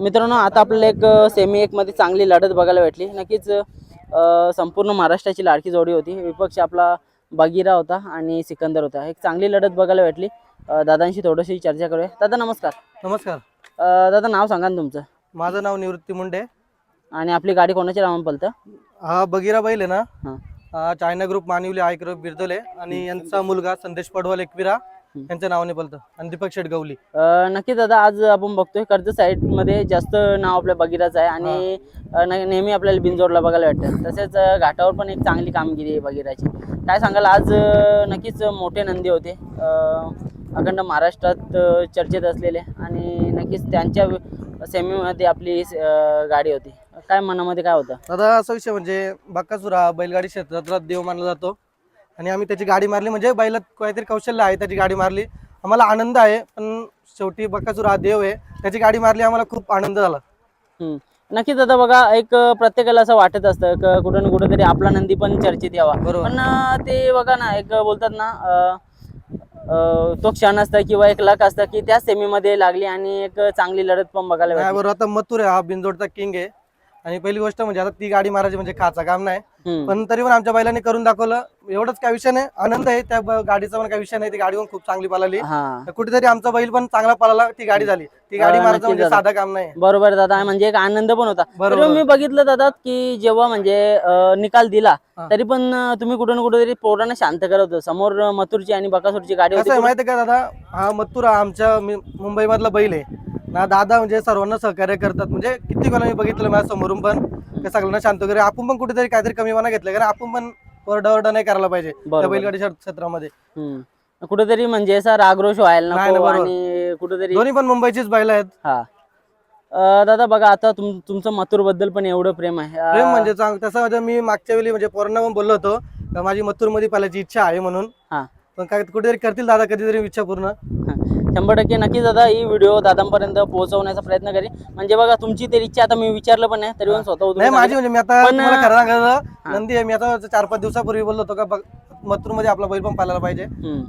मित्रांनो आता आपल्याला एक सेमी एक मध्ये चांगली लढत बघायला भेटली. नक्कीच संपूर्ण महाराष्ट्राची लाडकी जोडी होती. विपक्ष आपला बगीरा होता आणि सिकंदर होता. एक चांगली लढत बघायला भेटली. दादांशी थोडीशी चर्चा करूया. दादा नमस्कार. नमस्कार. दादा नाव सांगा ना तुमचं. माझं नाव निवृत्ती मुंडे. आणि आपली गाडी कोणाच्या नावाने पलतं? हा बगीरा बैल आहे ना China group Manivali group Birdole आणि यांचा मुलगा संदेश पडवल एकविरा. यांच्या नावाने पलतं आणि दीपक शेटगवली अ, नक्की दादा आज आपण बघतोय कर्ज साईडमध्ये जास्त नाव आपल्या बगीराचं आहे आणि अ, न- नेहमी आपल्याला बिंजोरला बघायला भेटतं तसेच अ, घाटावर पण एक चांगली कामगिरी आहे बगीराची काय सांगाल आज अ, नक्कीच मोठे नंदी होते. अ, अखंड महाराष्ट्रात अ, चर्चेत असलेले आणि नक्कीच त्यांच्या सेमीमध्ये आपली अ, गाडी होती. काय मनामध्ये काय होतं? दादा असा विषय म्हणजे बक्कासूर बैलगाडी क्षेत्रातला देव मानला जातो. आणि आम्ही त्याची गाडी मारली. म्हणजे बैलात काहीतरी कौशल्य आहे त्याची गाडी मारली. आम्हाला आनंद आहे पण शेवटी बक्कासूर हा देव आहे. त्याची गाडी मारली आम्हाला खूप आनंद झाला. नक्कीच आता बघा एक प्रत्येकाला असं वाटत असतं क- कुठं ना कुठं तरी आपला नंदी पण चर्चेत यावा. बरोबर. पण ते बघा ना एक बोलतात ना तो क्षण असतं किंवा एक लक असतं की त्या सेमीमध्ये लागली आणि एक चांगली लढत पण बघायला बरोबर. आता मथुर आहे हा बिंजोडचा किंग आहे. आणि पहिली गोष्ट म्हणजे आता ती गाडी मारायची म्हणजे खाचा काम नाही. पण तरी पण आमच्या बैलांनी करून दाखवलं. एवढंच काय विषय नाही. आनंद आहे. त्या ब- गाडीचा पण काही विषय नाही. ती गाडी पण खूप चांगली पळाली. हा. तर कुठेतरी आमचा बैल पण चांगला पळाला. ती गाडी झाली. ती गाडी मारायचं नक्कीच म्हणजे. साधं काम नाही. बरोबर दादा. म्हणजे एक आनंद पण होता. बरोबर. तरी मी बघितलं दादा की जेव्हा म्हणजे अ, निकाल दिला हा. तरी पण अ, तुम्ही कुठं ना कुठं तरी पोरांना शांत करत होता. समोर अ, मथुरची आणि बकासूरची गाडी कसं आहे होती माहितीये का दादा? हा मथुर आमच्या मुंबई मधला बैल आहे. ना दादा म्हणजे सर्वांना सहकार्य करतात. म्हणजे किती वेळा मी बघितलं माझ्या समोरून पण की सगळ्यांना शांत वगैरे. आपण पण कुठेतरी काहीतरी कमीपणा घेतलं कारण आपण पण ओरडा नाही करायला पाहिजे त्या बरोबर. बैलगाडी क्षेत्र- क्षेत्रामध्ये. हम्म. कुठेतरी म्हणजे असा रागरोष व्हायला नाही, नको बरोबर. आणि कुठेतरी दोन्ही पण मुंबईचीच बैल आहेत. हा. अ, दादा बघा आता तुम तुमचं मथुरबद्दल पण एवढं प्रेम आहे. अ, प्रेम म्हणजे चांग तसं म्हणजे मी मागच्या वेळी म्हणजे पोरांना पण बोललो होतो का माझी मथुरमध्ये पालायची इच्छा आहे म्हणून. हा. पण काय कुठेतरी करतील दादा कधीतरी इच्छा पूर्ण. हा. शंभर टक्के नक्कीच दादा ही व्हिडिओ दादांपर्यंत पोहोचवण्याचा प्रयत्न करेन म्हणजे बघा तुमची तरी इच्छा आता मी विचारलं पण नाही तरी पण स्वतः नाही माझी. म्हणजे मी आता पण, तुम्हाला खरं सांगायचं. नंदी मी आता चार पाच दिवसापूर्वी बोललो होतो का मथुरमध्ये आपला बैल पण पालायला पाहिजे हम्म.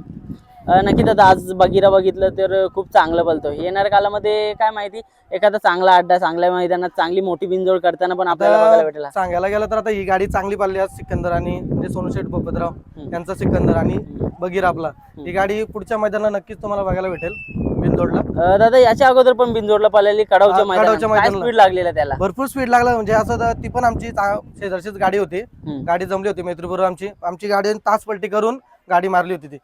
नक्की दादा आज बगीरा बघितलं तर खूप चांगलं बोलतो येणाऱ्या कालामध्ये काय माहिती एखादा चांगला अड्डा चांगल्या मैदानात चांगली मोठी बिंजोड करताना पण आपल्याला बघायला भेटेल. सांगायला गेलं तर आता ही गाडी चांगली पाळली आज सिकंदर आणि म्हणजे सोनूशेठ बपतराव यांचा सिकंदर आणि बगीर आपला. ही गाडी पुढच्या मैदानात नक्कीच तुम्हाला बघायला भेटेल बिनदोडला अ, दादा याच्या अगोदर पण बिंजोडला पाहिलेली कडावच्या मैदानाला. स्पीड लागलेला त्याला? भरपूर स्पीड लागला म्हणजे असं ती पण आमची शेजारचीच गाडी होती. गाडी जमली होती मैत्रीबरोबर आमची. आमची गाडी तास पलटी करून गाडी मारली होती ती.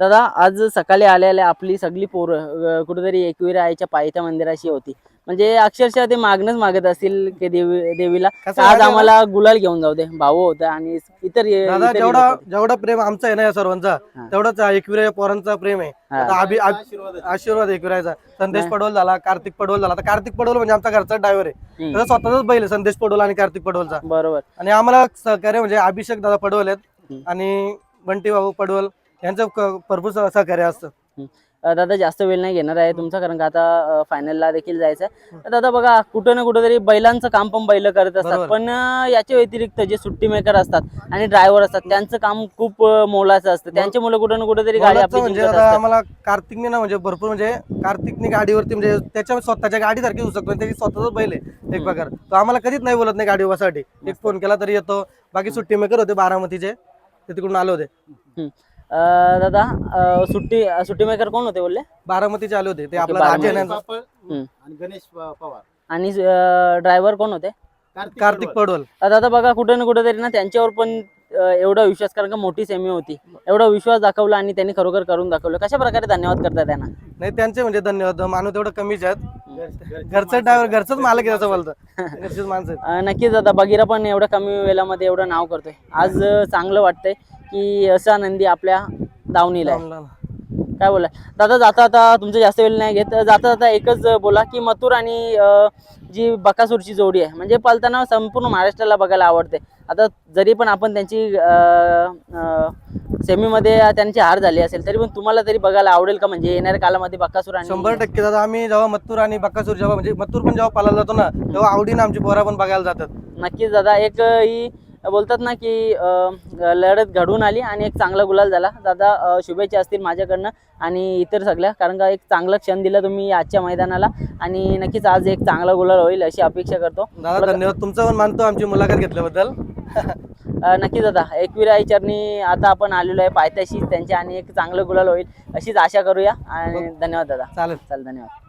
दादा आज सकाळी आलेल्या आपली सगळी पोरं कुठेतरी एकविरा आईच्या पायथ्या मंदिराशी होती. म्हणजे अक्षरशः ते मागणंच मागत असतील की देवी देवीला. आज आम्हाला गुलाल घेऊन जाऊ दे. भाऊ होता आणि इतर दादा जेवढा. जेवढा प्रेम आमचं आहे ना या सर्वांचा. तेवढाच एकविरा पोरांचा प्रेम आहे. हा. आता आशीर्वाद एकविरायचा संदेश पडवल झाला कार्तिक पडवल झाला. आता कार्तिक पडवल म्हणजे आमचा घरचा ड्रायव्हर आहे. त्याचा स्वतःचाच बैल आहे संदेश पडवल आणि कार्तिक पडवलचा बरोबर. आणि आम्हाला सहकार्य म्हणजे अभिषेक दादा पडवल आहेत. आणि बंटी बाबू पडवल यांचं क- भरपूर सह- सहकार्य असतं. अ, दादा जास्त वेळ नाही घेणार आहे तुमचा कारण का आता फायनलला देखील जायचं आहे तर दादा बघा कुठं ना कुठं तरी बैलांचं काम पण बैल करत असतात. बरोबर. पण अ, याच्या व्यतिरिक्त जे सुट्टी मेकर असतात आणि ड्रायव्हर असतात त्यांचं काम खूप अ, मोलाचं असतं. त्यांच्या मुलं कुठं ना कुठं तरी गाडी बोलायचं म्हणजे जिंकत आता असतात. आम्हाला कार्तिकने ना म्हणजे भरपूर म्हणजे कार्तिकने गाडीवरती म्हणजे त्याच्या स्वतःच्या गाडीसारखी होऊ शकतो त्याची स्वतःच बैल आहे एक प्रकार. तो आम्हाला कधीच नाही बोलत नाही गाडी उभासाठी एक फोन केला तरी येतो. बाकी सुट्टी मेकर होते बारामतीचे. ते तिकडून आले होते. हम्म. अ, दादा अ, सुट्टी सुट्टी मेकर कोण होते बोलले? बारामतीचे आले होते. ते आपला बारामती. राजे हम्म. आणि गणेश प- पवार. आणि ड्रायव्हर कोण होते? कार्तिक पडवल अ, दादा बघा कुठं ना कुठं तरी ना त्यांच्यावर पण अ, एवढा विश्वास कारण का मोठी सेमी होती. एवढा विश्वास दाखवला आणि त्यांनी खरोखर करून दाखवलं. कशा प्रकारे धन्यवाद करतात त्यांना? नाही त्यांचे म्हणजे धन्यवाद. मानव तेवढं कमीच आहेत. घर- घरचं ड्रायव्हर घरचंच मालक आहे असं बोलतं घरचीच माणसं आहेत. अ, नक्कीच दादा बगीरा पण एवढ्या कमी वेळामध्ये एवढं नाव करतोय. आज अ, चांगलं वाटतंय. की असा नंदी आपल्या दावणीला आहे. काय बोला दादा जाता आता तुमचं जास्त वेळ नाही घेत. जाता जाता एकच बोला की मथुर आणि जी बकासूरची जोडी आहे. म्हणजे पलताना संपूर्ण महाराष्ट्राला बघायला आवडते. आता जरी पण आपण त्यांची सेमीमध्ये त्यांची हार झाली असेल तरी पण तुम्हाला तरी बघायला आवडेल का? म्हणजे येणाऱ्या कालामध्ये बकासूर आणि शंभर टक्के. दादा आम्ही जेव्हा मत्तूर आणि बक्कासूर जेव्हा म्हणजे मत्तूर पण जेव्हा पालायला जातो ना तेव्हा आवडीनं आमची पोरा पण बघायला जातात. नक्कीच दादा. एक ही बोलतात ना की लढत घडून आली आणि एक चांगला गुलाल झाला. दादा शुभेच्छा असतील माझ्याकडनं आणि इतर सगळ्या. कारण का एक चांगला क्षण दिला तुम्ही आजच्या मैदानाला आणि नक्कीच आज एक चांगला गुलाल होईल अशी अपेक्षा करतो. दादा धन्यवाद. तुमचं पण मानतो आमची मुलाखत घेतल्याबद्दल. अं, नक्कीच दादा. एकविरा चरणी आता आपण आलेलो आहे पायथ्याशी. त्यांच्या आणि एक चांगलं गुलाल होईल अशीच आशा करूया. आणि धन्यवाद दादा. चालेल. चालेल धन्यवाद.